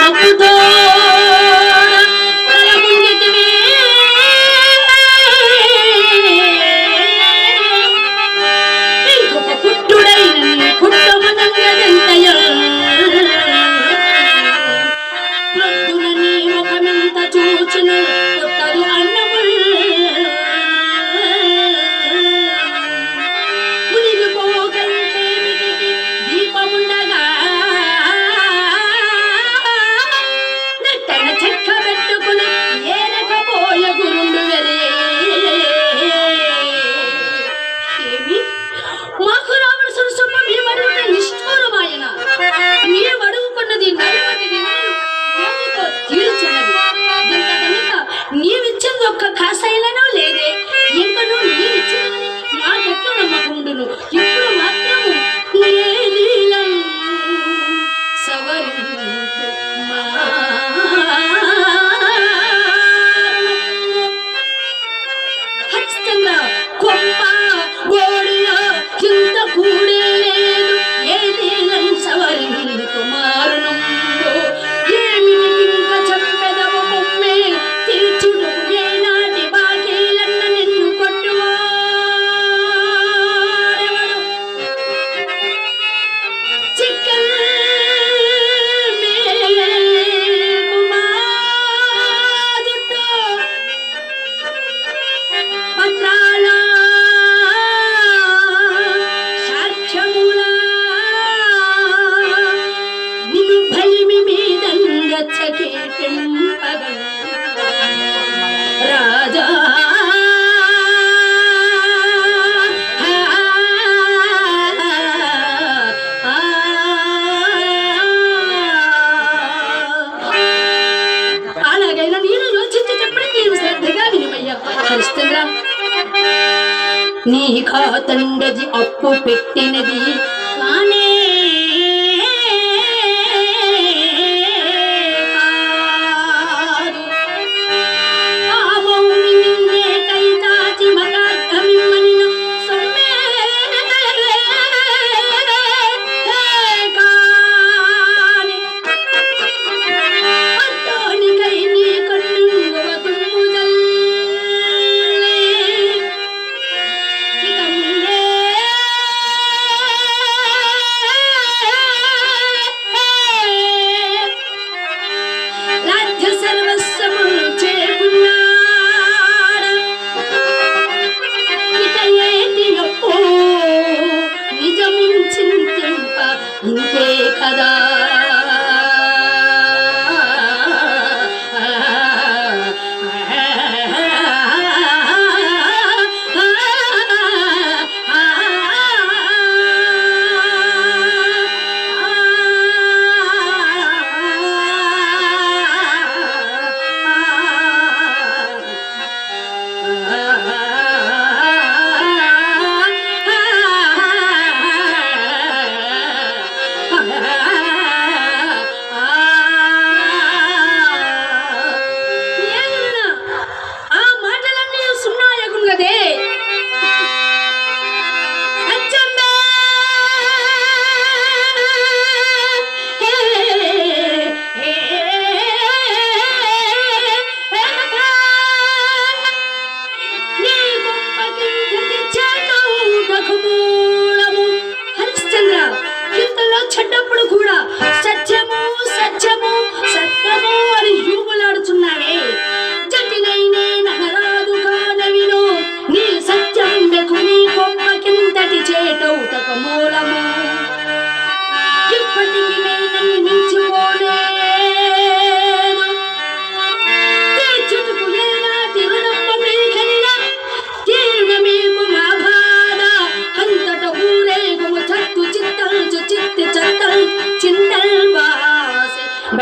Happy birthday. ಕೊಂಬ ಗೋಡೆಯ ಹಿಂದ ಕೂಡ যে অপ্প পেট্টেন দিয়ে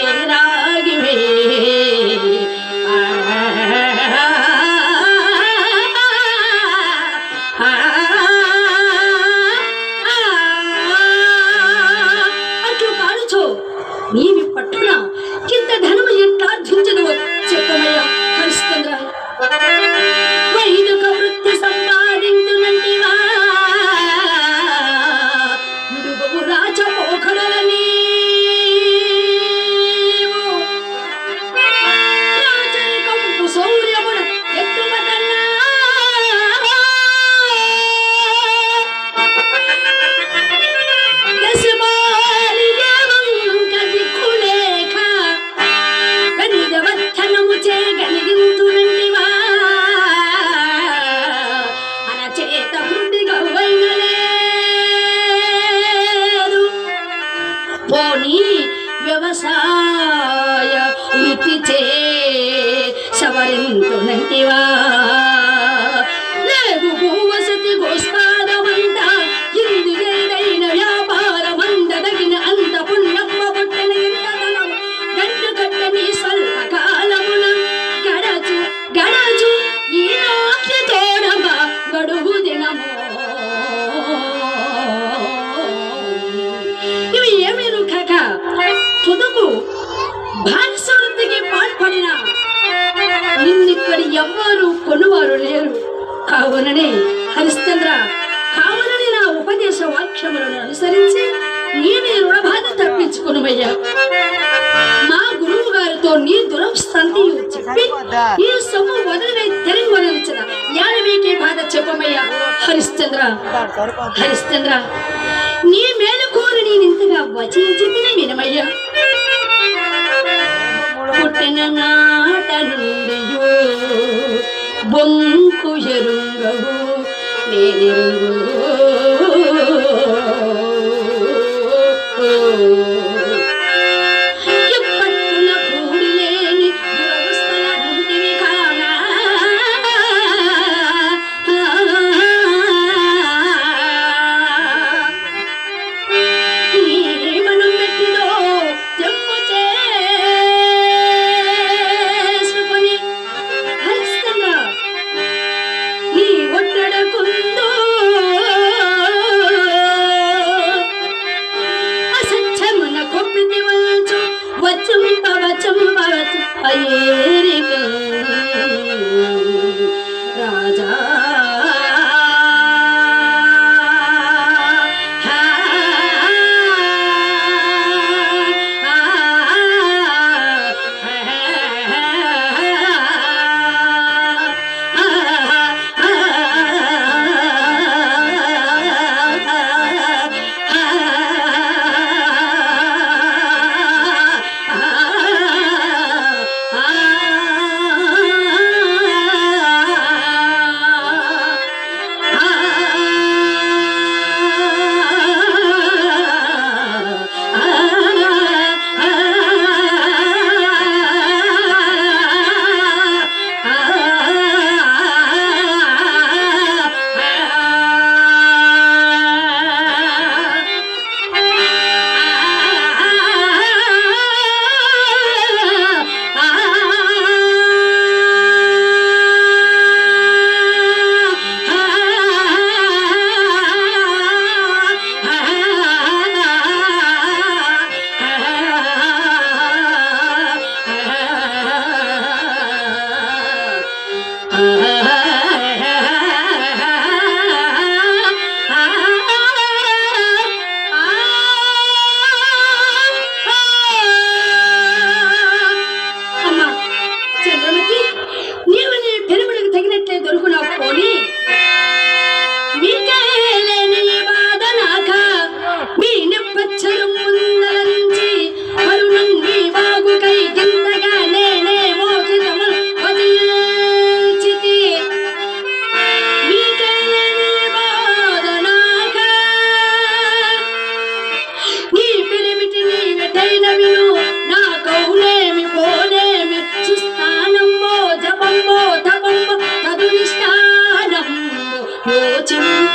হবে ಈ ಸೊಮ್ಮು ಮೊದಲನೇ ತೆರಿಗೆ ಒದಗಿಸಿದ ಯಾರ ಬೇಕೇ ಬಾದ ಚೆಪ್ಪಮಯ್ಯ ಹರಿಶ್ಚಂದ್ರ ಹರಿಶ್ಚಂದ್ರ నీ మేలు కోరి నేనింతగా వచించింది వినమయ్య పుట్టిన నాట నుండి బొంకు ఎరుంగవు నేనెరుగు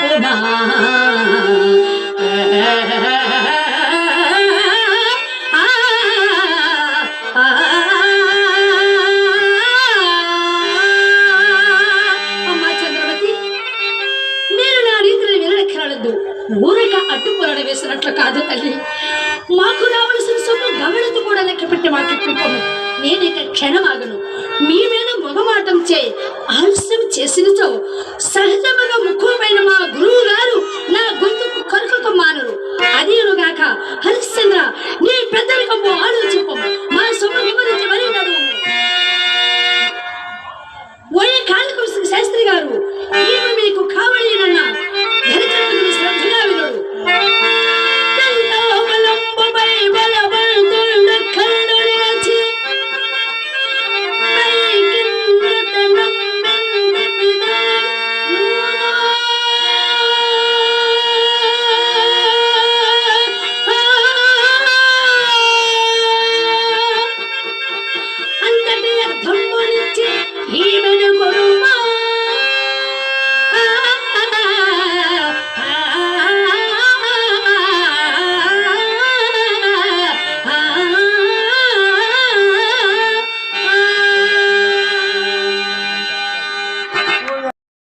కూడా. ఊరక అడ్డుపొరడ వేసినట్లు కాదు తల్లి. మాకు రావలసిన సొమ్ము గమనిత కూడా లెక్క పెట్టి మాట్లాడుకుంటాము క్షణమాగను. మీ మీద మొగమాటం చే ఆలస్యం చేసినతో సహజముగా ముక్కు